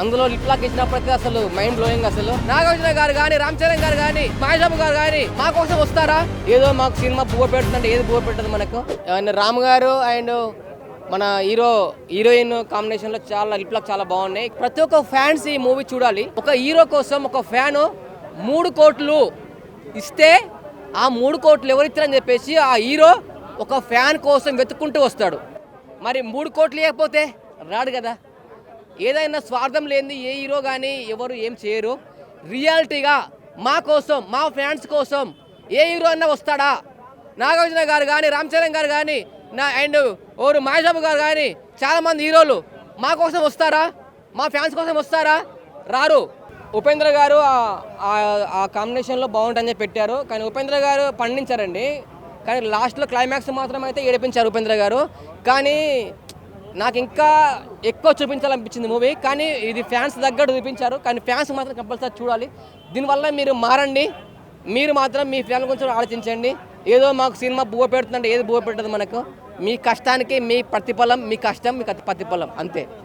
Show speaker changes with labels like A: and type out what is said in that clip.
A: అందులో lip lock ఇచ్చినప్పటికీ అసలు మైండ్ బ్లోయింగ్ అసలు. నాగార్జున గారు కానీ రామ్ చరణ్ గారు కానీ మహేష్ గారు కానీ మా కోసం వస్తారా? ఏదో మాకు సినిమా పువ్వు పెడుతుందంటే ఏది పువ్వు పెట్టదు మనకు? అండ్ రామ్ గారు అండ్ మన హీరో హీరోయిన్ కాంబినేషన్లో చాలా లిప్ లాక్ చాలా బాగున్నాయి. ప్రతి ఒక్క ఫ్యాన్స్ ఈ మూవీ చూడాలి. ఒక హీరో కోసం ఒక ఫ్యాన్ మూడు కోట్లు ఇస్తే ఆ మూడు కోట్లు ఎవరిచ్చారని చెప్పేసి ఆ హీరో ఒక ఫ్యాన్ కోసం వెతుక్కుంటూ వస్తాడు. మరి మూడు కోట్లు లేకపోతే రాడు కదా? ఏదైనా స్వార్థం లేనిది ఏ హీరో కానీ ఎవరు ఏం చేయరు. రియాలిటీగా మా కోసం మా ఫ్యాన్స్ కోసం ఏ హీరో అన్న వస్తాడా? నాగార్జున గారు కానీ రామ్ చరణ్ గారు కానీ నా అండ్ ఓరు మహేష్ గారు కానీ చాలామంది హీరోలు మా కోసం వస్తారా? మా ఫ్యాన్స్ కోసం వస్తారా? రారు. ఉపేంద్ర గారు ఆ- ఆ కాంబినేషన్లో బాగుంటుందని చెప్పి పెట్టారు. కానీ ఉపేంద్ర గారు పండించారండి. కానీ లాస్ట్లో క్లైమాక్స్ మాత్రం అయితే ఏడిపించారు ఉపేంద్ర గారు. కానీ నాకు ఇంకా ఎక్కువ చూపించాలనిపించింది మూవీ కానీ ఇది ఫ్యాన్స్ దగ్గర చూపించారు. కానీ ఫ్యాన్స్ మాత్రం కంపల్సరీ చూడాలి. దీనివల్ల మీరు మారండి. మీరు మాత్రం మీ ఫ్యాన్ గురించి ఆలోచించండి. ఏదో మాకు సినిమా బువ పెడుతుందంటే ఏది బువ పెట్టదు మనకు? మీ కష్టానికి మీ ప్రతిఫలం మీ కష్టం మీ ప్రతిఫలం అంతే.